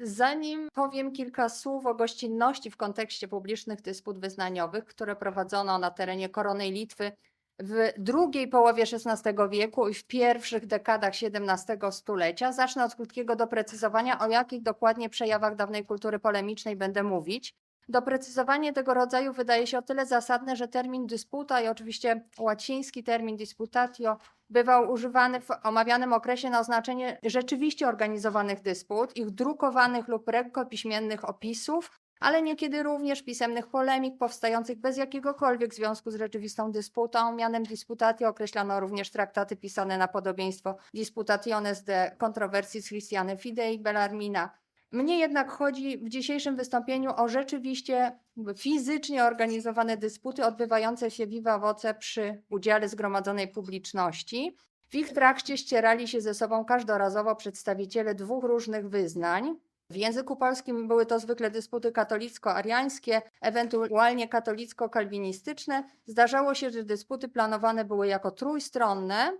Zanim powiem kilka słów o gościnności w kontekście publicznych dysput wyznaniowych, które prowadzono na terenie Korony Litwy w drugiej połowie XVI wieku i w pierwszych dekadach XVII stulecia, zacznę od krótkiego doprecyzowania, o jakich dokładnie przejawach dawnej kultury polemicznej będę mówić. Doprecyzowanie tego rodzaju wydaje się o tyle zasadne, że termin dysputa i oczywiście łaciński termin disputatio bywał używany w omawianym okresie na oznaczenie rzeczywiście organizowanych dysput, ich drukowanych lub rękopiśmiennych opisów, ale niekiedy również pisemnych polemik powstających bez jakiegokolwiek związku z rzeczywistą dysputą. Mianem disputatio określano również traktaty pisane na podobieństwo Disputationes de Controversis Christiane Fidei Bellarmina. Mnie jednak chodzi w dzisiejszym wystąpieniu o rzeczywiście fizycznie organizowane dysputy odbywające się viva voce przy udziale zgromadzonej publiczności. W ich trakcie ścierali się ze sobą każdorazowo przedstawiciele dwóch różnych wyznań. W języku polskim były to zwykle dysputy katolicko-ariańskie, ewentualnie katolicko-kalwinistyczne. Zdarzało się, że dysputy planowane były jako trójstronne.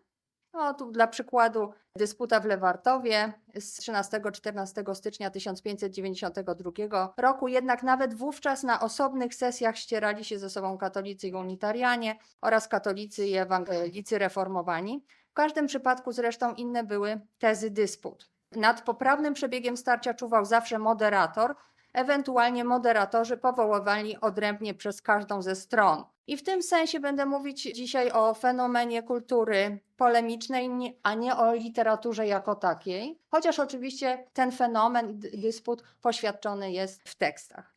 No, tu dla przykładu dysputa w Lewartowie z 13-14 stycznia 1592 roku, jednak nawet wówczas na osobnych sesjach ścierali się ze sobą katolicy i unitarianie oraz katolicy i ewangelicy reformowani. W każdym przypadku zresztą inne były tezy dysput. Nad poprawnym przebiegiem starcia czuwał zawsze moderator, ewentualnie moderatorzy powoływani odrębnie przez każdą ze stron. I w tym sensie będę mówić dzisiaj o fenomenie kultury polemicznej, a nie o literaturze jako takiej, chociaż oczywiście ten fenomen dysput poświadczony jest w tekstach.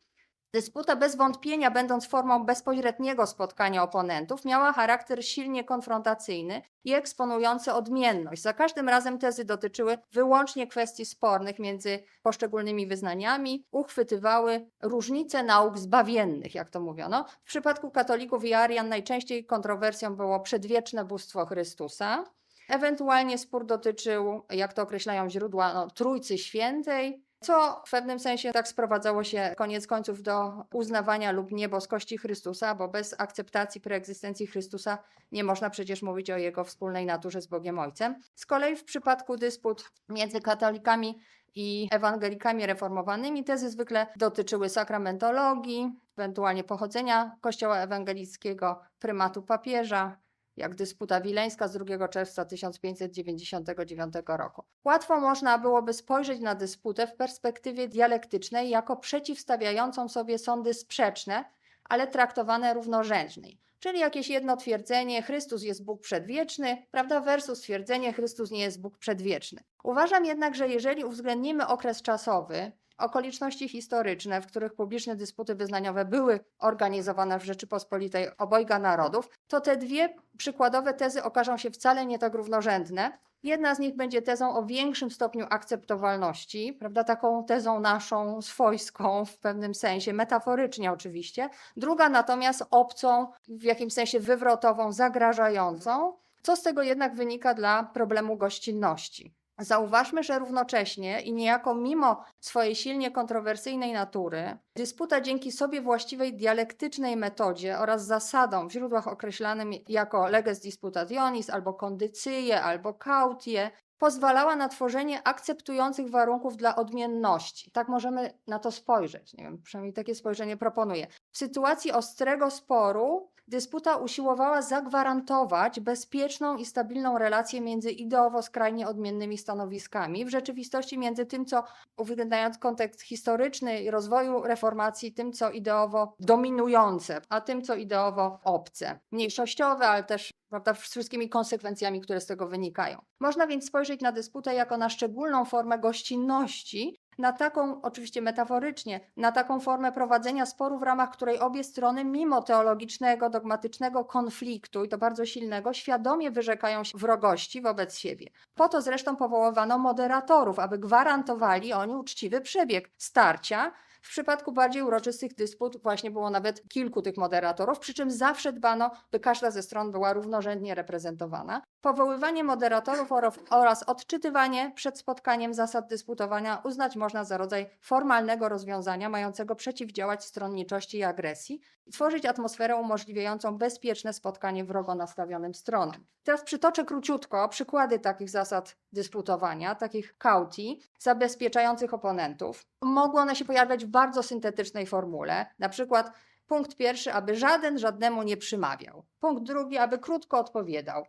Dysputa bez wątpienia, będąc formą bezpośredniego spotkania oponentów, miała charakter silnie konfrontacyjny i eksponujący odmienność. Za każdym razem tezy dotyczyły wyłącznie kwestii spornych między poszczególnymi wyznaniami, uchwytywały różnice nauk zbawiennych, jak to mówiono. W przypadku katolików i Arian najczęściej kontrowersją było przedwieczne bóstwo Chrystusa. Ewentualnie spór dotyczył, jak to określają źródła, no, Trójcy Świętej, co w pewnym sensie tak sprowadzało się koniec końców do uznawania lub nie boskości Chrystusa, bo bez akceptacji preegzystencji Chrystusa nie można przecież mówić o jego wspólnej naturze z Bogiem Ojcem. Z kolei w przypadku dysput między katolikami i ewangelikami reformowanymi tezy zwykle dotyczyły sakramentologii, ewentualnie pochodzenia Kościoła ewangelickiego, prymatu papieża, jak dysputa wileńska z 2 czerwca 1599 roku. Łatwo można byłoby spojrzeć na dysputę w perspektywie dialektycznej jako przeciwstawiającą sobie sądy sprzeczne, ale traktowane równorzędniej. Czyli jakieś jedno twierdzenie, Chrystus jest Bóg przedwieczny, prawda, versus twierdzenie, Chrystus nie jest Bóg przedwieczny. Uważam jednak, że jeżeli uwzględnimy okres czasowy, okoliczności historyczne, w których publiczne dysputy wyznaniowe były organizowane w Rzeczypospolitej obojga narodów, to te dwie przykładowe tezy okażą się wcale nie tak równorzędne. Jedna z nich będzie tezą o większym stopniu akceptowalności, prawda, taką tezą naszą swojską w pewnym sensie, metaforycznie oczywiście. Druga natomiast obcą, w jakimś sensie wywrotową, zagrażającą. Co z tego jednak wynika dla problemu gościnności? Zauważmy, że równocześnie i niejako mimo swojej silnie kontrowersyjnej natury, dysputa dzięki sobie właściwej dialektycznej metodzie oraz zasadom w źródłach określanym jako leges disputationis albo kondycyje albo kautie, pozwalała na tworzenie akceptujących warunków dla odmienności. Tak możemy na to spojrzeć. Nie wiem, przynajmniej takie spojrzenie proponuję. W sytuacji ostrego sporu dysputa usiłowała zagwarantować bezpieczną i stabilną relację między ideowo skrajnie odmiennymi stanowiskami, w rzeczywistości między tym, co uwzględniając kontekst historyczny i rozwoju reformacji, tym, co ideowo dominujące, a tym, co ideowo obce, mniejszościowe, ale też prawda, wszystkimi konsekwencjami, które z tego wynikają. Można więc spojrzeć na dysputę jako na szczególną formę gościnności, na taką, oczywiście metaforycznie, na taką formę prowadzenia sporu, w ramach której obie strony, mimo teologicznego, dogmatycznego konfliktu, i to bardzo silnego, świadomie wyrzekają się wrogości wobec siebie. Po to zresztą powoływano moderatorów, aby gwarantowali oni uczciwy przebieg starcia. W przypadku bardziej uroczystych dysput właśnie było nawet kilku tych moderatorów, przy czym zawsze dbano, by każda ze stron była równorzędnie reprezentowana. Powoływanie moderatorów oraz odczytywanie przed spotkaniem zasad dysputowania uznać można za rodzaj formalnego rozwiązania mającego przeciwdziałać stronniczości i agresji. I tworzyć atmosferę umożliwiającą bezpieczne spotkanie wrogo nastawionym stronom. Teraz przytoczę króciutko przykłady takich zasad dysputowania, takich kauti zabezpieczających oponentów. Mogły one się pojawiać w bardzo syntetycznej formule, na przykład punkt pierwszy, aby żaden żadnemu nie przymawiał, punkt drugi, aby krótko odpowiadał,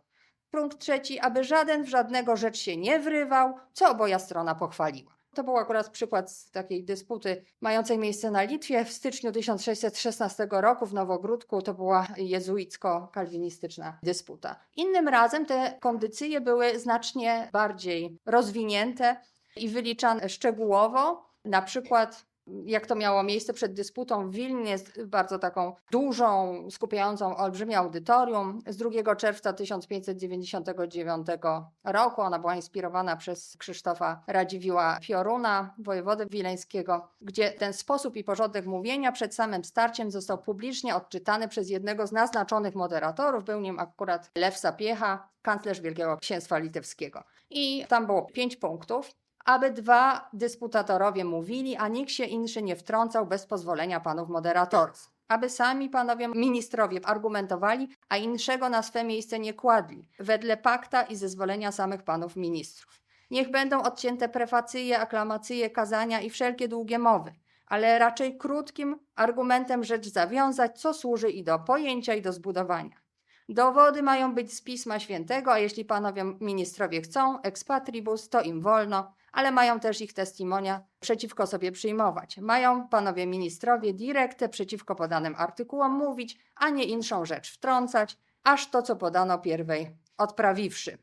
punkt trzeci, aby żaden w żadnego rzecz się nie wrywał, co oboja strona pochwaliła. To był akurat przykład takiej dysputy mającej miejsce na Litwie w styczniu 1616 roku w Nowogródku. To była jezuicko-kalwinistyczna dysputa. Innym razem te kondycje były znacznie bardziej rozwinięte i wyliczane szczegółowo. Na przykład jak to miało miejsce przed dysputą w Wilnie, bardzo taką dużą, skupiającą olbrzymie audytorium z 2 czerwca 1599 roku. Ona była inspirowana przez Krzysztofa Radziwiła Pioruna, wojewodę wileńskiego, gdzie ten sposób i porządek mówienia przed samym starciem został publicznie odczytany przez jednego z naznaczonych moderatorów. Był nim akurat Lew Sapiecha, kanclerz Wielkiego Księstwa Litewskiego. I tam było pięć punktów aby dwa dysputatorowie mówili, a nikt się inszy nie wtrącał bez pozwolenia panów moderatorów. Aby sami panowie ministrowie argumentowali, a inszego na swe miejsce nie kładli, wedle pakta i zezwolenia samych panów ministrów. Niech będą odcięte prefacyje, aklamacyje, kazania i wszelkie długie mowy, ale raczej krótkim argumentem rzecz zawiązać, co służy i do pojęcia, i do zbudowania. Dowody mają być z Pisma Świętego, a jeśli panowie ministrowie chcą, expatribus, to im wolno, ale mają też ich testimonia przeciwko sobie przyjmować. Mają panowie ministrowie direktę przeciwko podanym artykułom mówić, a nie inszą rzecz wtrącać, aż to, co podano pierwej, odprawiwszy.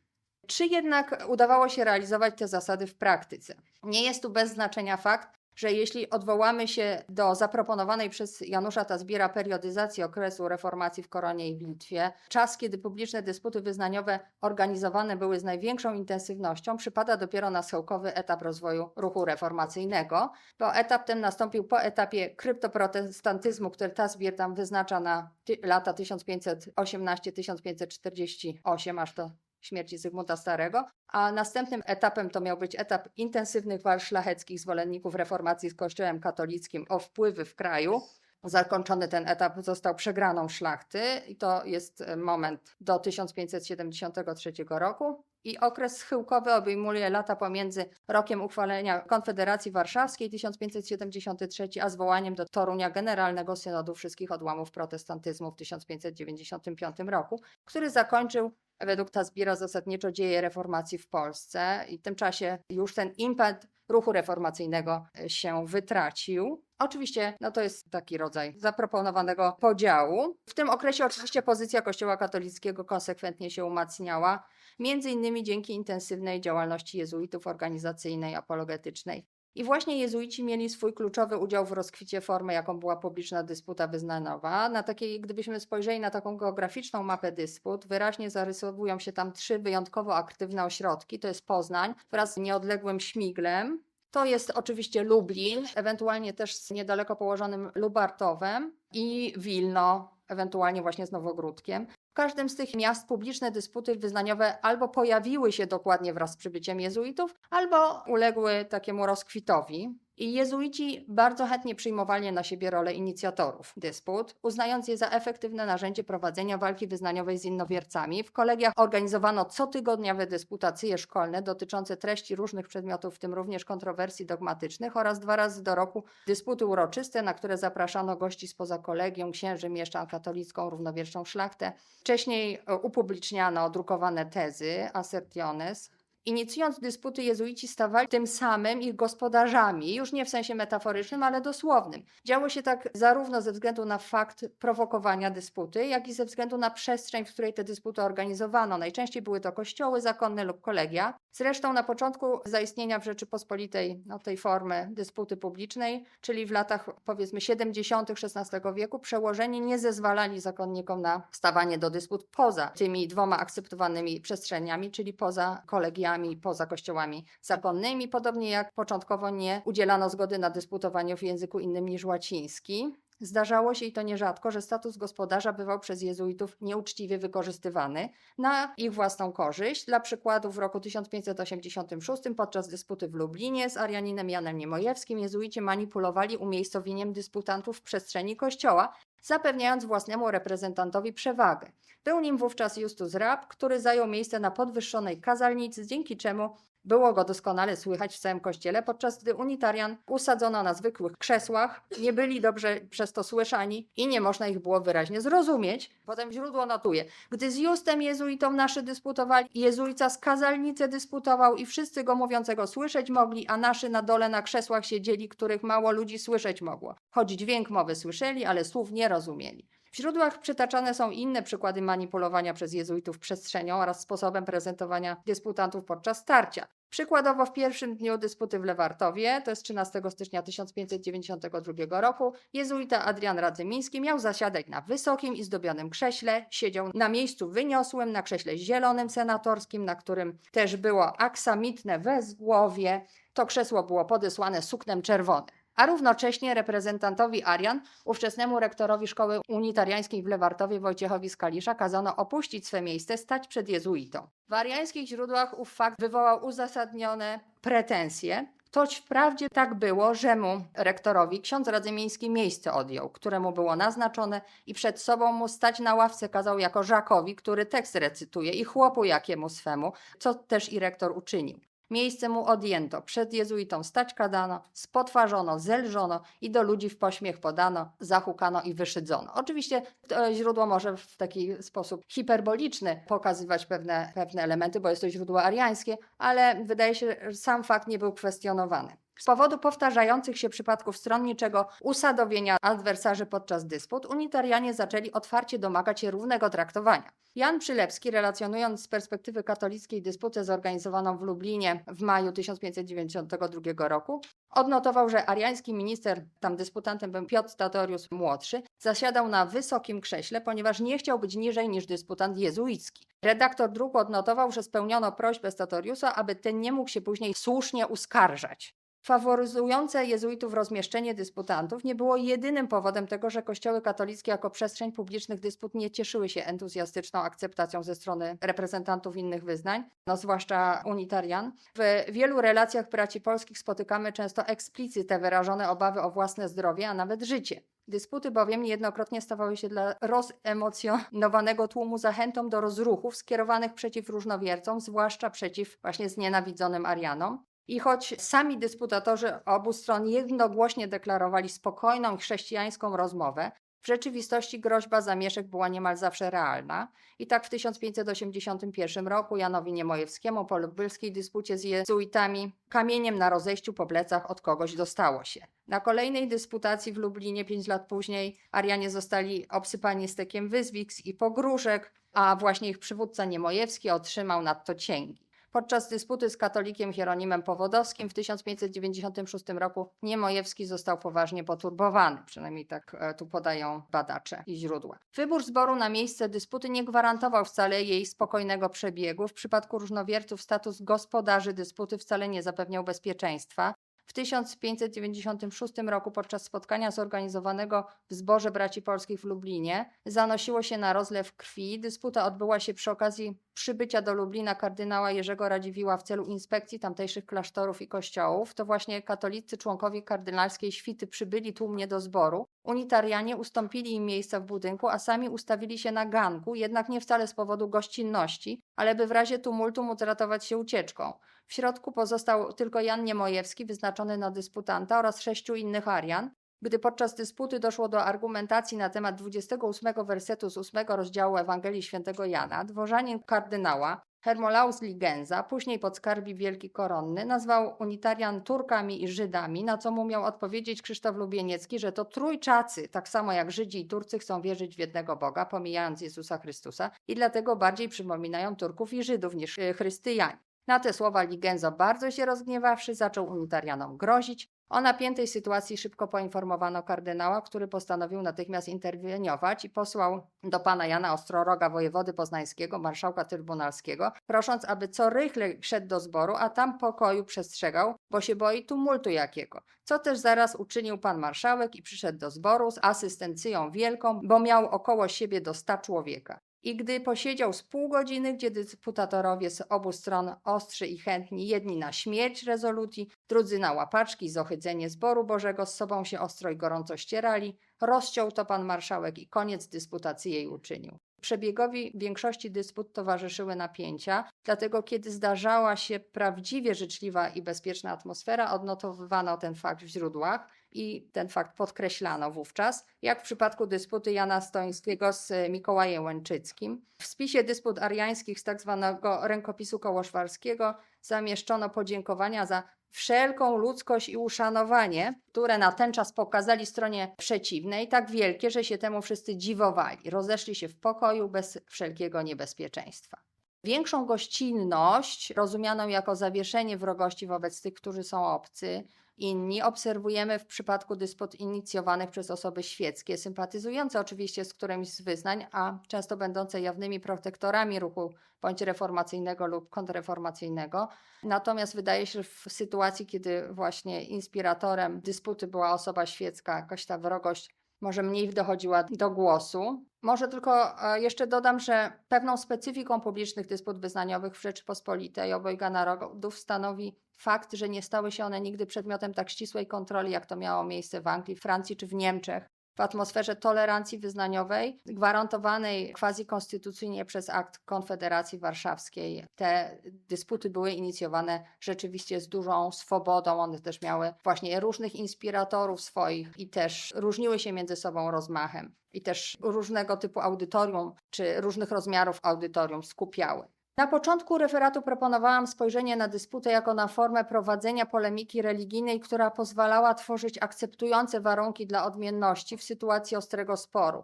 Czy jednak udawało się realizować te zasady w praktyce? Nie jest tu bez znaczenia fakt, że jeśli odwołamy się do zaproponowanej przez Janusza Tazbiera periodyzacji okresu reformacji w Koronie i w Litwie, czas, kiedy publiczne dysputy wyznaniowe organizowane były z największą intensywnością, przypada dopiero na schyłkowy etap rozwoju ruchu reformacyjnego, bo etap ten nastąpił po etapie kryptoprotestantyzmu, który Tazbier tam wyznacza na lata 1518-1548, aż do śmierci Zygmunta Starego, a następnym etapem to miał być etap intensywnych walk szlacheckich zwolenników reformacji z Kościołem katolickim o wpływy w kraju. Zakończony ten etap został przegraną szlachty i to jest e, moment do 1573 roku. I okres schyłkowy obejmuje lata pomiędzy rokiem uchwalenia Konfederacji Warszawskiej 1573, a zwołaniem do Torunia Generalnego Synodu Wszystkich Odłamów Protestantyzmu w 1595 roku, który zakończył według Tazbira zasadniczo dzieje reformacji w Polsce i w tym czasie już ten impet ruchu reformacyjnego e, się wytracił. Oczywiście no to jest taki rodzaj zaproponowanego podziału. W tym okresie oczywiście pozycja Kościoła katolickiego konsekwentnie się umacniała, między innymi dzięki intensywnej działalności jezuitów organizacyjnej, apologetycznej. I właśnie jezuici mieli swój kluczowy udział w rozkwicie formy, jaką była publiczna dysputa wyznaniowa. Na takiej, gdybyśmy spojrzeli na taką geograficzną mapę dysput, wyraźnie zarysowują się tam trzy wyjątkowo aktywne ośrodki. To jest Poznań wraz z nieodległym Śmiglem. To jest oczywiście Lublin, ewentualnie też z niedaleko położonym Lubartowem i Wilno, ewentualnie właśnie z Nowogródkiem. Każdym z tych miast publiczne dysputy wyznaniowe albo pojawiły się dokładnie wraz z przybyciem jezuitów, albo uległy takiemu rozkwitowi. I jezuici bardzo chętnie przyjmowali na siebie rolę inicjatorów dysput, uznając je za efektywne narzędzie prowadzenia walki wyznaniowej z innowiercami. W kolegiach organizowano cotygodniowe dysputacje szkolne dotyczące treści różnych przedmiotów, w tym również kontrowersji dogmatycznych oraz dwa razy do roku dysputy uroczyste, na które zapraszano gości spoza kolegium, księży, mieszczan, katolicką, równowierszą szlachtę. Wcześniej e, upubliczniano drukowane tezy, assertiones, Inicjując dysputy, jezuici stawali tym samym ich gospodarzami, już nie w sensie metaforycznym, ale dosłownym. Działo się tak zarówno ze względu na fakt prowokowania dysputy, jak i ze względu na przestrzeń, w której te dysputy organizowano. Najczęściej były to kościoły zakonne lub kolegia. Zresztą na początku zaistnienia w Rzeczypospolitej no, tej formy dysputy publicznej, czyli w latach powiedzmy 70. XVI wieku, przełożeni nie zezwalali zakonnikom na stawanie do dysput poza tymi dwoma akceptowanymi przestrzeniami, czyli poza kolegiami poza kościołami zakonnymi, podobnie jak początkowo nie udzielano zgody na dysputowanie w języku innym niż łaciński. Zdarzało się i to nierzadko, że status gospodarza bywał przez jezuitów nieuczciwie wykorzystywany na ich własną korzyść. Dla przykładu w roku 1586 podczas dysputy w Lublinie z Arianinem Janem Niemojewskim jezuici manipulowali umiejscowieniem dysputantów w przestrzeni kościoła, zapewniając własnemu reprezentantowi przewagę. Był nim wówczas Justus Rab, który zajął miejsce na podwyższonej kazalnicy, dzięki czemu było go doskonale słychać w całym kościele, podczas gdy unitarian usadzono na zwykłych krzesłach, nie byli dobrze przez to słyszani i nie można ich było wyraźnie zrozumieć. Potem źródło notuje. Gdy z Justem jezuitą naszy dysputowali, jezuica z kazalnicy dysputował i wszyscy go mówiącego słyszeć mogli, a naszy na dole na krzesłach siedzieli, których mało ludzi słyszeć mogło. Choć dźwięk mowy słyszeli, ale słów nie rozumieli. W źródłach przytaczane są inne przykłady manipulowania przez jezuitów przestrzenią oraz sposobem prezentowania dysputantów podczas starcia. Przykładowo w pierwszym dniu dysputy w Lewartowie, to jest 13 stycznia 1592 roku, jezuita Adrian Radzymiński miał zasiadać na wysokim i zdobionym krześle. Siedział na miejscu wyniosłym, na krześle zielonym senatorskim, na którym też było aksamitne wezgłowie. To krzesło było podesłane suknem czerwonym a równocześnie reprezentantowi Arian, ówczesnemu rektorowi szkoły unitariańskiej w Lewartowie Wojciechowi Skalisza, kazano opuścić swe miejsce, stać przed jezuitą. W ariańskich źródłach ów fakt wywołał uzasadnione pretensje, Toć wprawdzie tak było, że mu, rektorowi, ksiądz Radzymiński miejsce odjął, które mu było naznaczone i przed sobą mu stać na ławce kazał jako Żakowi, który tekst recytuje i chłopu jakiemu swemu, co też i rektor uczynił. Miejsce mu odjęto, przed jezuitą stać kadano, spotwarzono, zelżono i do ludzi w pośmiech podano, zahukano i wyszydzono. Oczywiście to źródło może w taki sposób hiperboliczny pokazywać pewne, pewne elementy, bo jest to źródło ariańskie, ale wydaje się, że sam fakt nie był kwestionowany. Z powodu powtarzających się przypadków stronniczego usadowienia adwersarzy podczas dysput, unitarianie zaczęli otwarcie domagać się równego traktowania. Jan Przylepski, relacjonując z perspektywy katolickiej dysputę zorganizowaną w Lublinie w maju 1592 roku, odnotował, że ariański minister, tam dysputantem był Piotr Statorius młodszy, zasiadał na wysokim krześle, ponieważ nie chciał być niżej niż dysputant jezuicki. Redaktor druku odnotował, że spełniono prośbę Statoriusa, aby ten nie mógł się później słusznie uskarżać. Faworyzujące jezuitów rozmieszczenie dysputantów nie było jedynym powodem tego, że kościoły katolickie jako przestrzeń publicznych dysput nie cieszyły się entuzjastyczną akceptacją ze strony reprezentantów innych wyznań, no zwłaszcza unitarian. W wielu relacjach braci polskich spotykamy często eksplicyte wyrażone obawy o własne zdrowie, a nawet życie. Dysputy bowiem niejednokrotnie stawały się dla rozemocjonowanego tłumu zachętą do rozruchów skierowanych przeciw różnowiercom, zwłaszcza przeciw właśnie znienawidzonym Arianom. I choć sami dysputatorzy obu stron jednogłośnie deklarowali spokojną i chrześcijańską rozmowę, w rzeczywistości groźba zamieszek była niemal zawsze realna. I tak w 1581 roku Janowi Niemojewskiemu po lubelskiej dyspucie z jezuitami kamieniem na rozejściu po plecach od kogoś dostało się. Na kolejnej dysputacji w Lublinie pięć lat później Arianie zostali obsypani stekiem wyzwisk i pogróżek, a właśnie ich przywódca Niemojewski otrzymał nadto cięgi. Podczas dysputy z katolikiem Hieronimem Powodowskim w 1596 roku Niemojewski został poważnie poturbowany, przynajmniej tak e, tu podają badacze i źródła. Wybór zboru na miejsce dysputy nie gwarantował wcale jej spokojnego przebiegu. W przypadku różnowierców status gospodarzy dysputy wcale nie zapewniał bezpieczeństwa. W 1596 roku podczas spotkania zorganizowanego w Zborze Braci Polskich w Lublinie zanosiło się na rozlew krwi. Dysputa odbyła się przy okazji przybycia do Lublina kardynała Jerzego Radziwiła w celu inspekcji tamtejszych klasztorów i kościołów. To właśnie katolicy członkowie kardynalskiej świty przybyli tłumnie do zboru. Unitarianie ustąpili im miejsca w budynku, a sami ustawili się na ganku, jednak nie wcale z powodu gościnności, ale by w razie tumultu móc ratować się ucieczką. W środku pozostał tylko Jan Niemojewski, wyznaczony na dysputanta oraz sześciu innych Arian. Gdy podczas dysputy doszło do argumentacji na temat 28 wersetu z 8 rozdziału Ewangelii Świętego Jana, dworzanin kardynała Hermolaus Ligenza, później podskarbi Wielki Koronny, nazwał unitarian Turkami i Żydami, na co mu miał odpowiedzieć Krzysztof Lubieniecki, że to trójczacy, tak samo jak Żydzi i Turcy chcą wierzyć w jednego Boga, pomijając Jezusa Chrystusa i dlatego bardziej przypominają Turków i Żydów niż e, chrystyjanie. Na te słowa Ligenzo, bardzo się rozgniewawszy, zaczął unitarianom grozić. O napiętej sytuacji szybko poinformowano kardynała, który postanowił natychmiast interweniować i posłał do pana Jana Ostroroga, wojewody poznańskiego, marszałka trybunalskiego, prosząc, aby co rychlej szedł do zboru, a tam pokoju przestrzegał, bo się boi tumultu jakiego. Co też zaraz uczynił pan marszałek i przyszedł do zboru z asystencją wielką, bo miał około siebie do sta człowieka. I gdy posiedział z pół godziny, gdzie dysputatorowie z obu stron ostrzy i chętni, jedni na śmierć rezolucji, drudzy na łapaczki, zohydzenie zboru Bożego, z sobą się ostro i gorąco ścierali, rozciął to pan marszałek i koniec dysputacji jej uczynił. Przebiegowi większości dysput towarzyszyły napięcia, dlatego kiedy zdarzała się prawdziwie życzliwa i bezpieczna atmosfera, odnotowywano ten fakt w źródłach i ten fakt podkreślano wówczas, jak w przypadku dysputy Jana Stońskiego z Mikołajem Łęczyckim. W spisie dysput ariańskich z tak zwanego rękopisu kołoszwarskiego zamieszczono podziękowania za wszelką ludzkość i uszanowanie, które na ten czas pokazali stronie przeciwnej, tak wielkie, że się temu wszyscy dziwowali. Rozeszli się w pokoju bez wszelkiego niebezpieczeństwa. Większą gościnność, rozumianą jako zawieszenie wrogości wobec tych, którzy są obcy, inni obserwujemy w przypadku dysput inicjowanych przez osoby świeckie, sympatyzujące oczywiście z którymś z wyznań, a często będące jawnymi protektorami ruchu bądź reformacyjnego lub kontrreformacyjnego. Natomiast wydaje się, że w sytuacji, kiedy właśnie inspiratorem dysputy była osoba świecka, jakaś ta wrogość może mniej dochodziła do głosu. Może tylko e, jeszcze dodam, że pewną specyfiką publicznych dysput wyznaniowych w Rzeczypospolitej obojga narodów stanowi fakt, że nie stały się one nigdy przedmiotem tak ścisłej kontroli, jak to miało miejsce w Anglii, Francji czy w Niemczech. W atmosferze tolerancji wyznaniowej, gwarantowanej quasi konstytucyjnie przez akt Konfederacji Warszawskiej, te dysputy były inicjowane rzeczywiście z dużą swobodą. One też miały właśnie różnych inspiratorów swoich i też różniły się między sobą rozmachem. I też różnego typu audytorium czy różnych rozmiarów audytorium skupiały. Na początku referatu proponowałam spojrzenie na dysputę jako na formę prowadzenia polemiki religijnej, która pozwalała tworzyć akceptujące warunki dla odmienności w sytuacji ostrego sporu,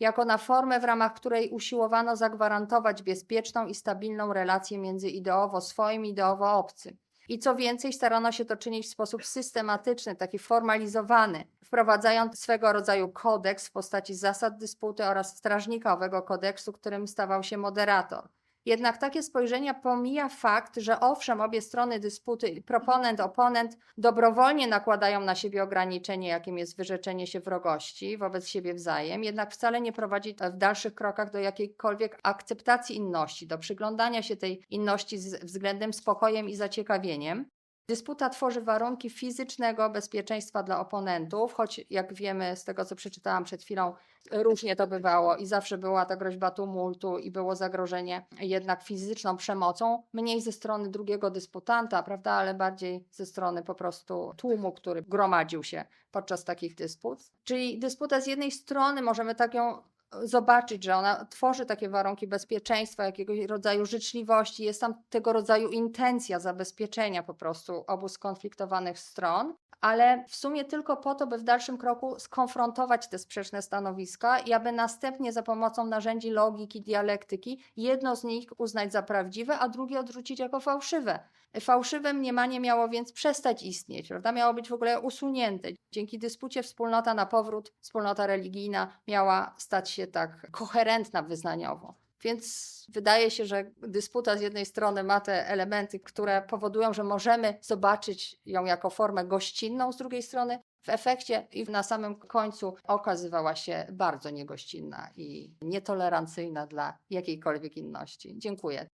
jako na formę, w ramach której usiłowano zagwarantować bezpieczną i stabilną relację między ideowo swoim i ideowo obcym. I co więcej, starano się to czynić w sposób systematyczny, taki formalizowany, wprowadzając swego rodzaju kodeks w postaci zasad dysputy oraz strażnika owego kodeksu, którym stawał się moderator. Jednak takie spojrzenia pomija fakt, że owszem, obie strony dysputy, proponent, oponent, dobrowolnie nakładają na siebie ograniczenie, jakim jest wyrzeczenie się wrogości wobec siebie wzajem, jednak wcale nie prowadzi w dalszych krokach do jakiejkolwiek akceptacji inności, do przyglądania się tej inności z względem spokojem i zaciekawieniem. Dysputa tworzy warunki fizycznego bezpieczeństwa dla oponentów, choć jak wiemy z tego, co przeczytałam przed chwilą, różnie to bywało i zawsze była ta groźba tumultu i było zagrożenie jednak fizyczną przemocą, mniej ze strony drugiego dysputanta, prawda, ale bardziej ze strony po prostu tłumu, który gromadził się podczas takich dysput. Czyli dysputa z jednej strony możemy tak ją zobaczyć, że ona tworzy takie warunki bezpieczeństwa, jakiegoś rodzaju życzliwości, jest tam tego rodzaju intencja zabezpieczenia po prostu obu skonfliktowanych stron, ale w sumie tylko po to, by w dalszym kroku skonfrontować te sprzeczne stanowiska i aby następnie za pomocą narzędzi logiki, dialektyki jedno z nich uznać za prawdziwe, a drugie odrzucić jako fałszywe. Fałszywe mniemanie miało więc przestać istnieć, prawda? Miało być w ogóle usunięte. Dzięki dyspucie wspólnota na powrót, wspólnota religijna miała stać się tak koherentna wyznaniowo. Więc wydaje się, że dysputa z jednej strony ma te elementy, które powodują, że możemy zobaczyć ją jako formę gościnną, z drugiej strony w efekcie i na samym końcu okazywała się bardzo niegościnna i nietolerancyjna dla jakiejkolwiek inności. Dziękuję.